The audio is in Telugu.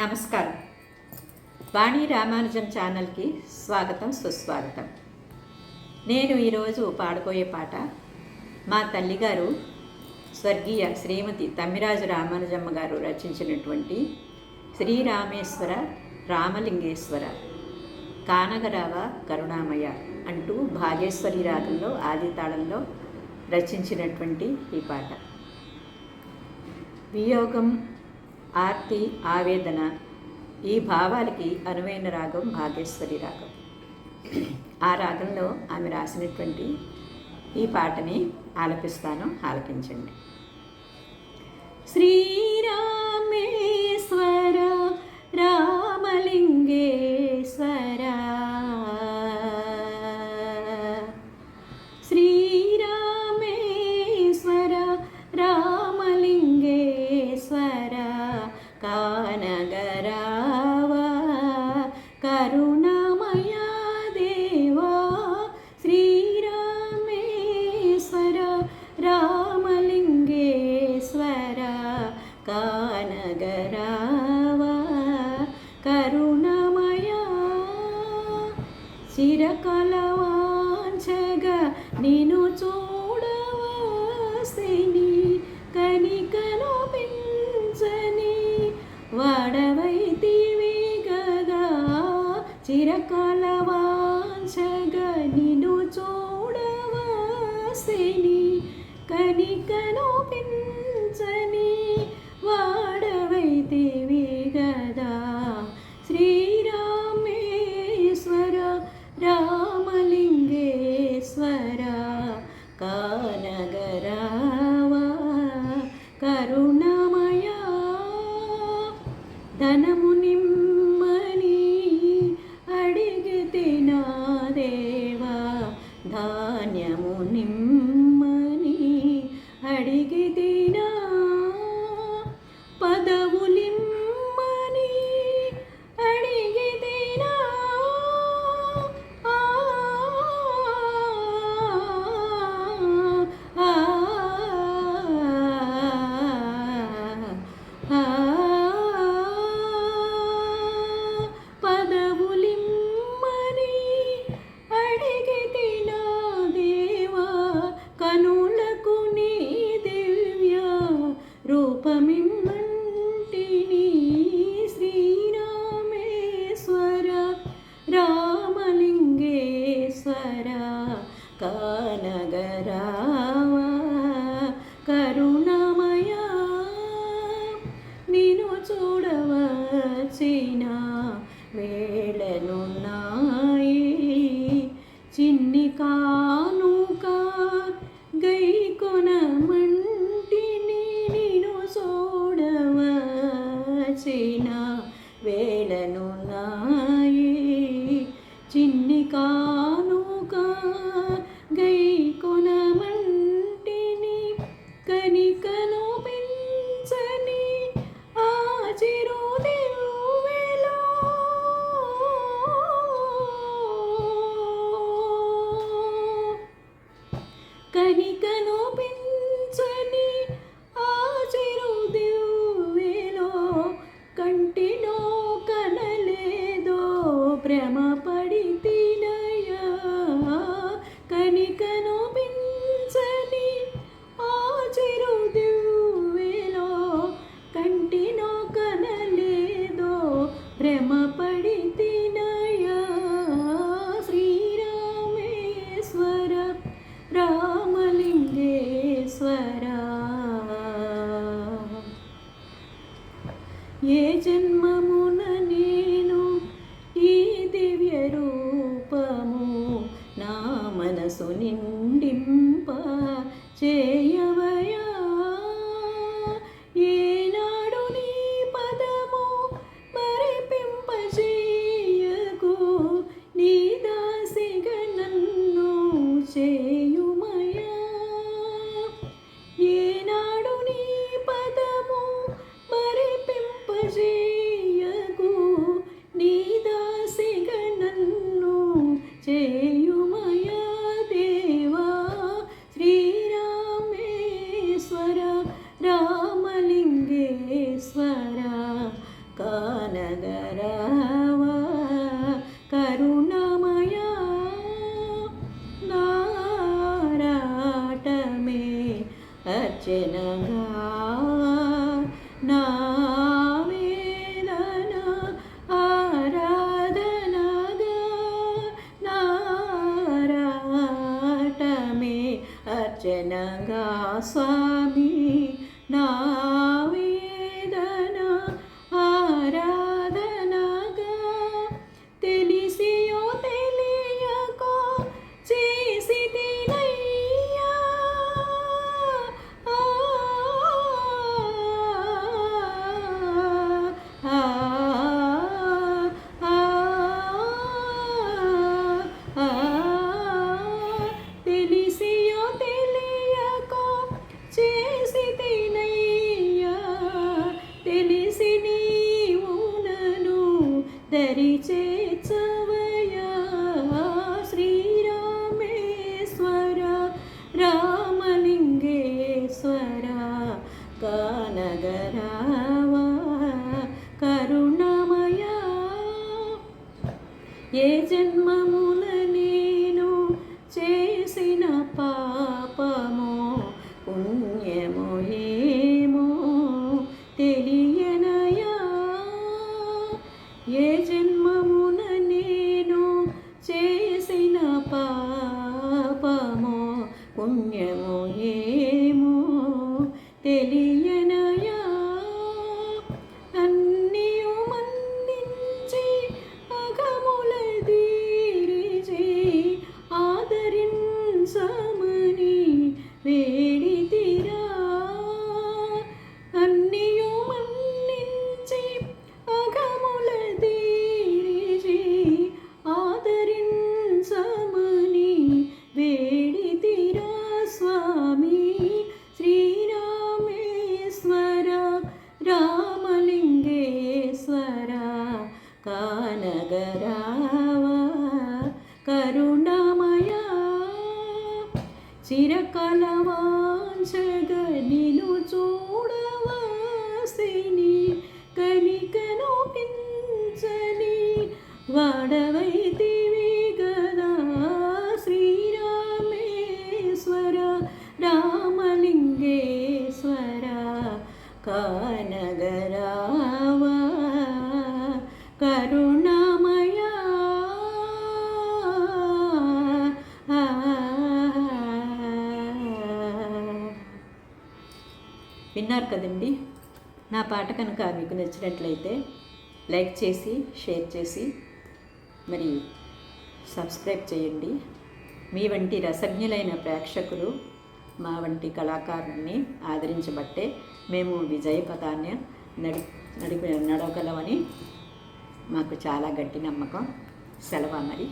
నమస్కారం. వాణి రామానుజం ఛానల్కి స్వాగతం సుస్వాగతం. నేను ఈరోజు పాడుకోయే పాట మా తల్లిగారు స్వర్గీయ శ్రీమతి తమ్మిరాజు రామానుజమ్మ గారు రచించినటువంటి శ్రీరామేశ్వర రామలింగేశ్వర కానగరావ కరుణామయ అంటూ భాగేశ్వరి రాగంలో ఆది తాళంలో రచించినటువంటి ఈ పాట. వియోగం ఆర్తి ఆవేదన ఈ భావాలకి అనువైన రాగం భాగేశ్వరి రాగం. ఆ రాగంలో ఆమె రాసినటువంటి ఈ పాటని ఆలపిస్తాను ఆలపించండి శ్రీరామేశ్వర కరుణమయ దేవా శ్రీరామేశ్వర రామలింగేశ్వర కానగరావ కరుణమయ. చిరకలవాంచగ నిను చూడవస్తని చిరకలవాంచగా నిన్ను చూడవాసిని కనికను పెంచని धा కానగరావ కనికను ఏ జన్మమున నేను ఈ దివ్య రూపము నా మనసు నిండింప చేయవ దరి శ్రీరామేశ్వర రామలింగేశ్వర కానగరావా? కరుణమయ ఏ జన్మములు కరుణమయా చిరకలవాంచగ నిను చూడవాసిని విన్నారు కదండి. నా పాట కనుక మీకు నచ్చినట్లయితే లైక్ చేసి షేర్ చేసి మరి సబ్స్క్రైబ్ చేయండి. మీ వంటి రసజ్ఞులైన ప్రేక్షకులు మా వంటి కళాకారుల్ని ఆదరించబట్టే మేము విజయ పదాన్ని నడి నడిపి నడవగలమని మాకు చాలా గట్టి నమ్మకం. సెలవు మరి